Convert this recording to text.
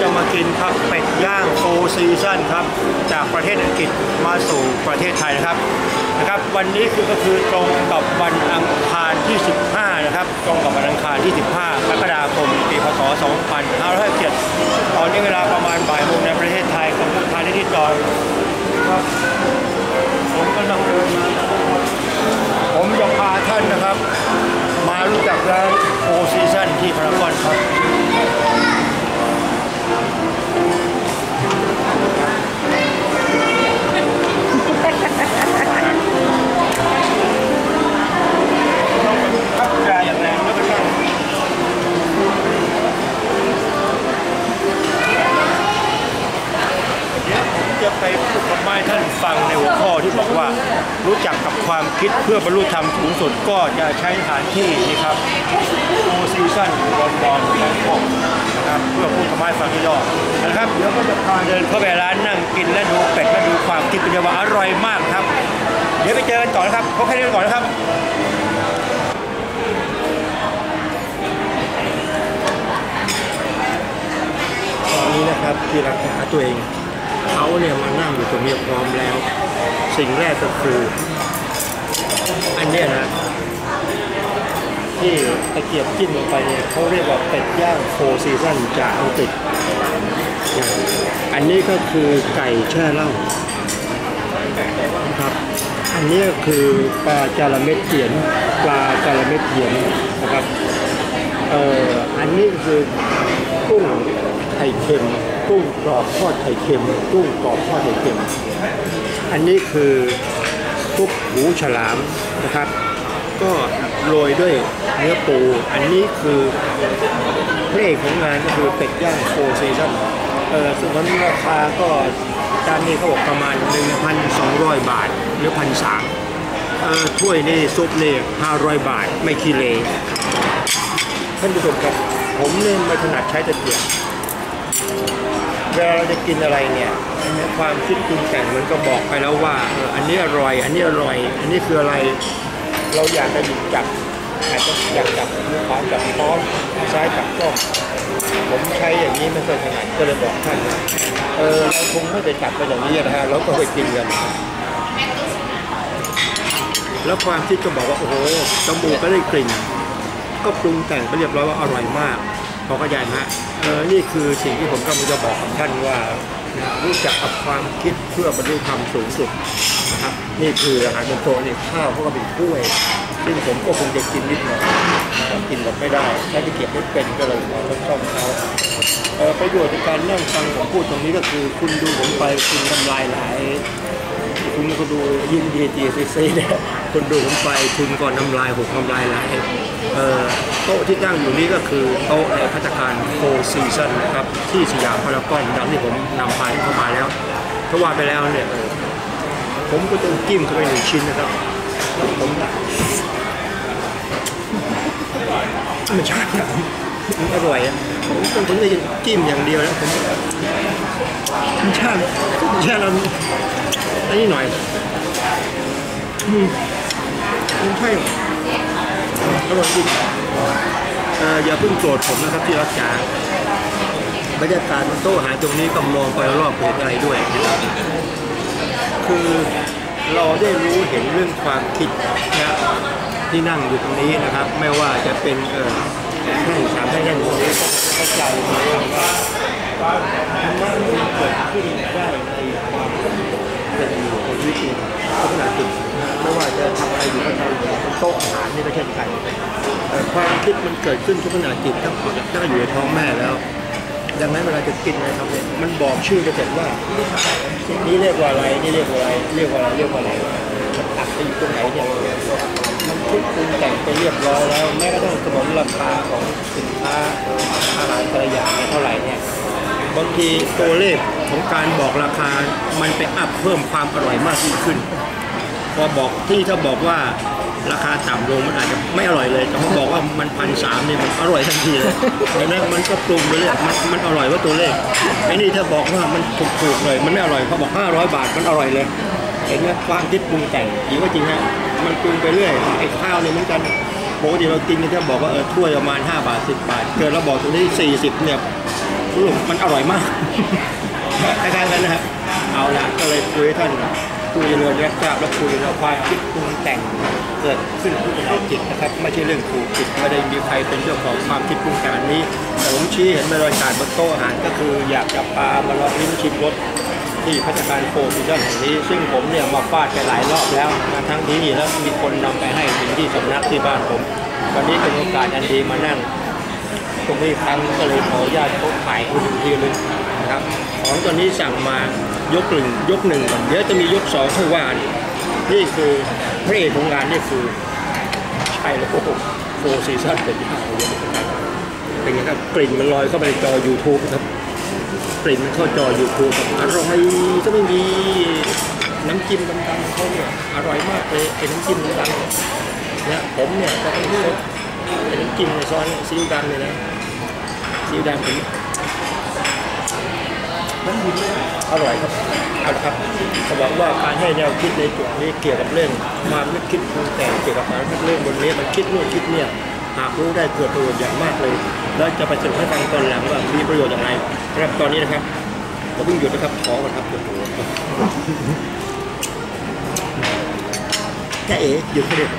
จะมากินครับเป็ดย่างโฟซีซั่นครับ จากประเทศอังกฤษมาสู่ประเทศไทยนะครับนะครับ วันนี้คือก็คือตรงกับวันอังคารที่ 15 นะครับ ตรงกับวันอังคารที่ 15กรกฎาคมปีพศ 2557ตอนนี้เวลาประมาณบ่ายโมงในประเทศไทยของทางที่จอยครับผมกำลังเดินมาผมจะพาท่านนะครับ มารู้จักร้านโอซีซันที่พารากอนครับ พูดกับไม้ท่านฟังในหัวข้อที่บอกว่า รู้จักกับความคิดเพื่อบรรลุธรรมสูงสุดก็จะใช้สถานที่นี่ครับโอซีซั่นลอนดอนแบงคอกนะครับเพื่อพูดกับไม้ฟังที่ยอดนะครับเดี๋ยวก็จะพาเดินเข้าไปร้านนั่งกินและดูเป็ดและดูความคิดเป็นว่าอร่อยมากครับ เดี๋ยวไปเจอกันต่อนะครับพบแค่นี้ก่อนนะครับตอนนี้นะครับที่รักษาตัวเอง เขาเนี่ยมานั่งอยู่ตรงนี้พร้อมแล้ว สิ่งแรกก็คือ อันนี้นะ ที่ตะเกียบจิ้มลงไปเนี่ยเขาเรียกว่าเป็ดย่างโฟซีซันจากอังกฤษอันนี้ก็คือไก่แช่เหล้านะครับ อันนี้คือปลาจาระเม็ดเขียน ปลาจาระเม็ดเขียนนะครับ เอ่อ อันนี้คือกุ้งไข่เค็ม กุ้งกรอบทอดไข่เค็มกุ้งกรอบทอดไข่เค็ม อันนี้คือซุปหูฉลามนะครับ ก็โรยด้วยเนื้อปู อันนี้คือพระเอกของงานก็คือเป็ดย่างโฟร์ซีซั่นเออส่วนราคาก็จานนี้เขาบอกประมาณ 1,200 บาทหรือ1,300เออถ้วยนี่ซุปนี่500 บาทไม่คีเลท่านผู้ชมครับ ผมเนี่ยไม่ถนัดใช้ตะเกียบ เวลาเราจะกินอะไรเนี่ยความคิดปรุงแต่งมันก็บอกไปแล้วว่าเอออันนี้อร่อย อันนี้อร่อย อันนี้คืออะไรเราอยากจะหยิบจับอาจจะอยากจับมือขวาจับท้องมือซ้ายจับก้องผมใช้อย่างนี้ไม่เคยถนัดก็เลยบอกท่านเออเราคงไม่ไปจับไปอย่างนี้นะฮะเราก็ไปกินกันแล้วความคิดก็บอกว่าโอ้โหจมูกก็ได้กลิ่น ก็ปรุงแต่งไปเรียบร้อยว่าอร่อยมาก พอเข้าใจไหมฮะเออนี่คือสิ่งที่ผมกำลังจะบอกกับท่านว่ารู้จักกับความคิดเพื่อบรรลุธรรมสูงสุดนะครับนี่คืออาหารบนโตนี่ข้าวเขาก็เป็นกล้วย ซึ่งผมก็คงจะกินนิดหน่อยแต่กินแบบไม่ได้ใช้ตะเกียบไม่เป็นก็เลยขอทดสอบเขาเออประโยชน์ในการนั่งฟังผมพูดตรงนี้ก็คือ คุณดูผมไปคุณทำลายหลาย คุณก็ดูยินดีจีซีซีเนี่ยคุณดูผมไปคุณก่อนน้ำลายหกน้ำลายไหลเอ่อโต๊ะที่ตั้งอยู่นี้ก็คือโต๊ะในพัฒการโฟซีซันนะครับที่สยามพารากอนดังที่ผมนำพาเข้ามาแล้วถ้าว่าไปแล้วเนี่ยผมก็ต้องจิ้มเข้าไปหนึ่งชิ้นนะครับแล้วผมมันชาติอร่อยอะผมต้องผมจะจิ้มอย่างเดียวแล้วผม มันชาติมันชาติเราอันนี้หน่อยอืมมันใช่อร่อยจริงเอ่ออย่าเพิ่งโกรธผมนะครับที่รักษาบรรยากาศโต๊ะอาหารตรงนี้ก็มองไปรอบเห็นอะไรด้วยนะครับคือเราได้รู้เห็นเรื่องความคิดนะที่นั่งอยู่ตรงนี้นะครับ ไม่ว่าจะเป็นเออท่านสามท่านท่านตรงนี้ก็เข้าใจ มะมันเกิดขึ้นได้ในความเป็นอยู่ของชีวิตจริงทุกขณะจิตไม่ว่าจะทำอะไรอยู่ก็ทำโต๊ะอาหารนี่ก็เช่นกันความคิดมันเกิดขึ้นทุกขณะจิตตั้งตั้งอยู่ในท้องแม่แล้ว ดังนั้นเวลาจะกินอะไรทำเนี่ยมันบอกชื่อจะเสร็จว่านี่เรียกว่าอะไรนี่เรียกว่าอะไรเรียกว่าอะไรเรียกว่าอะไรมันอัดไปอยู่ตรงไหนเนี่ยมันคิดปรุงแต่งไปเรียบร้อยแล้วแม้กระทั่งกำหนดราคาของสินค้าอาหารแต่ละอย่างเนี่ยเท่าไหร่เนี่ย บางทีตัวเลขของการบอกราคา มันไปอัพเพิ่มความอร่อยมากยิ่งขึ้น พอบอกที่ถ้าบอกว่าราคาต่ำลงมันอาจจะไม่อร่อยเลย แต่พอบอกว่ามันพันสามเนี่ยมันอร่อยทันทีเลยดังนั้นมันก็ปรุงไปเรื่อยมันมันอร่อยว่าตัวเลขไอ้นี่ถ้าบอกว่ามันถูกๆเลยมันไม่อร่อยพอบอก500บาทมันอร่อยเลยเห็นไหมความคิดปรุงแต่งจริงว่าจริงฮะมันปรุงไปเรื่อยไอ้ข้าวเนี่ยเหมือนกันปกติเรากินเนี่ยถ้าบอกว่าเออถ้วยประมาณ 5 บาท 10 บาท เกินเราบอกตรงนี้40เนี่ย ลูกมันอร่อยมากคล้ายๆกันนะครับเอาละก็เลยคุยให้ท่านคุยเรื่องยักษ์ทราบแล้วคุยเราความคิดปรุงแต่งเกิดขึ้นทุกขณะจิตนะครับไม่ใช่เรื่องถูกผิดไม่ได้มีใครเป็นเจ้าของความคิดปรุงแต่งอันนี้แต่ผมชี้เห็นเป็นรอยการบนโต๊ะอาหารก็คืออยากจะปามาลองลิ้มชิมรสที่พัฒการโฟร์ซีซั่นแห่งนี้ ซึ่งผมเนี่ยมาฟาดไปหลายรอบแล้วมาทั้งที่นี่แล้วมีคนนำไปให้ถึงที่สำนักที่บ้านผม วันนี้เป็นโอกาสอันดีมานั่ง ตรงนี้ครั้งก็เลยขออนุญาตเขาถ่ายคุณทีนึงนะครับของตัวนี้สั่งมายกหนึ่งยกหนึ่งก่อนเดี๋ยวจะมียกสองค่อยว่านนี่คือพระเอกของงานนี่คือใช่แล้วโอ้โหโฟร์ซีซั่นเป็นที่ห้าเลยนะครับเป็นไงครับกลิ่นมันลอยเข้าไปจอ YouTube ครับกลิ่นมันเข้าจอ YouTube ครับอร่อยก็ไม่มีน้ำจิ้มดำๆเขาเนี่ยอร่อยมากเลยเป็นน้ำจิ้มดำๆเนี่ยผมเนี่ยก็ต้องซดเป็นน้ำจิ้มในซอสเนี่ยซีอิ๊วดำเลยนะ ซีอิ๊วดำน้ำจิ้อร่อยครับเอาละครับหวังว่าการให้แนวคิดในจุดนี้เกี่ยวกับเรื่องความนึกคิดปรุงแต่งเกี่ยวกับการเรื่องบนนี้มันคิดนู่นคิดเนี่ยหากรู้ได้เกิดประโยชน์อย่างมากเลย แล้วจะไปสรุปให้ฟังตอนหลังว่ามีประโยชน์อย่างไรครับตอนนี้นะครับเราเพิ่งหยุดนะครับขอก่อนครับโอ้โหแค่เอ๋หยุดแค่เดียว